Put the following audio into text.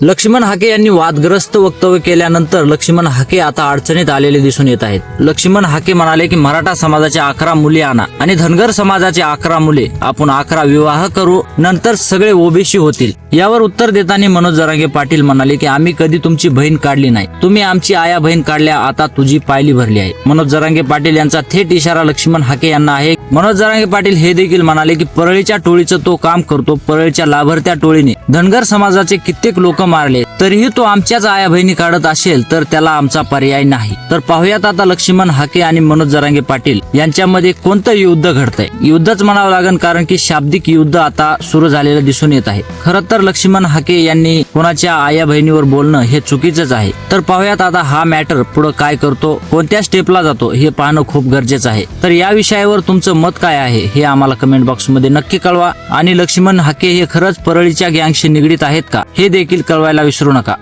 लक्ष्मण हाके यांनी वादग्रस्त वक्तव्य केल्यानंतर लक्ष्मण हाके आता अडचणीत आलेले दिसून येत आहेत. लक्ष्मण हाके म्हणाले की मराठा समाजाच्या अकरा मुली आणा आणि धनगर समाजाचे अकरा मुले. आपण अकरा विवाह करू नंतर सगळे ओबीसी होतील. यावर उत्तर देताना मनोज जरांगे पाटील म्हणाले की आम्ही कधी तुमची बहीण काढली नाही. तुम्ही आमची आया बहीण काढल्या आता तुझी पायली भरली आहे. मनोज जरांगे पाटील यांचा थेट इशारा लक्ष्मण हाके यांना आहे. मनोज जरांगे पाटील हे देखील म्हणाले की परळीच्या टोळीचं तो काम करतो परळीच्या लाभार्थ्या टोळीने. धनगर समाजाचे कित्येक लोक मारले तरीही तो आमच्याच आया बहिणी काढत असेल तर त्याला आमचा पर्याय नाही. तर पाहुयात आता लक्ष्मण हाके आणि मनोज जरांगे पाटील यांच्यामध्ये कोणतं युद्ध घडतंय? युद्धच म्हणावं लागेल कारण की शाब्दिक युद्ध आता सुरू झालेलं दिसून येत आहे. खर तर लक्ष्मण हाके यांनी कोणाच्या आया बहिणीवर बोलणं हे चुकीचंच आहे. तर पाहुयात आता हा मॅटर पुढे काय करतो कोणत्या स्टेपला जातो हे पाहणं खूप गरजेचं आहे. तर या विषयावर तुमचं मत काय आहे हे आम्हाला कमेंट बॉक्समध्ये नक्की कळवा. आणि लक्ष्मण हाके हे खरंच परळीच्या गँगशी निगडीत आहेत का हे देखील कळवायला विसरू नका.